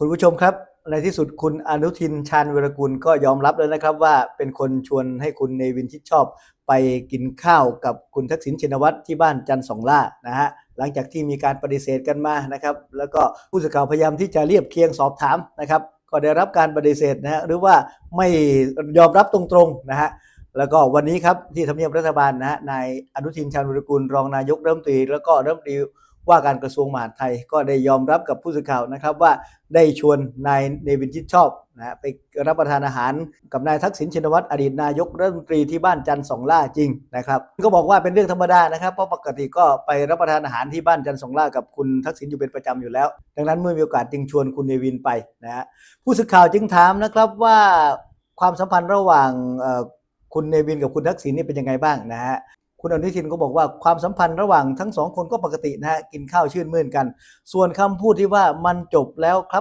คุณผู้ชมครับ ในที่สุดคุณอนุทินชาญวรกุลก็ยอมรับแล้วนะครับว่าเป็นคนชวนให้คุณเนวินชิดชอบ ไปกินข้าวกับคุณทักษิณชินวัตรที่บ้านจันทร์สองล่านะฮะหลังจากที่มีการปฏิเสธกันมานะครับ แล้วก็ผู้สื่อข่าวพยายามที่จะเรียบเคียงสอบถามนะครับ ก็ได้รับการปฏิเสธนะฮะหรือว่าไม่ยอมรับตรงๆนะฮะแล้วก็วันนี้ครับที่ทำเนียบรัฐบาลนะฮะนายอนุทินชาญวรกุลรองนายกเรัฐมตรี แล้วก็เรัฐมตรี ว่าการกระทรวงมหาดไทยก็ได้ยอมรับกับผู้สื่อข่าวนะครับว่าได้ชวนนายเนวินชิดชอบนะฮะไปรับประทานอาหารกับนายทักษิณชินวัตรอดีตนายกรัฐมนตรีที่บ้านจันทร์สองล่าจริงนะครับก็บอกว่าเป็นเรื่องธรรมดานะครับเพราะปกติก็ไปรับประทานอาหารที่บ้านจันทร์สองล่ากับคุณทักษิณอยู่เป็นประจำอยู่แล้ว ดังนั้นเมื่อมีโอกาสจึงชวนคุณเนวินไปนะฮะผู้สื่อข่าวจึงถามนะครับว่าความสัมพันธ์ระหว่างคุณเนวินกับคุณทักษิณนี่เป็นยังไงบ้างนะฮะ คุณอนุทินก็บอกว่าความสัมพันธ์ระหว่างทั้งสองคนก็ปกตินะฮะกินข้าวชื่นมื่นกัน ส่วนคำพูดที่ว่ามันจบแล้วครับ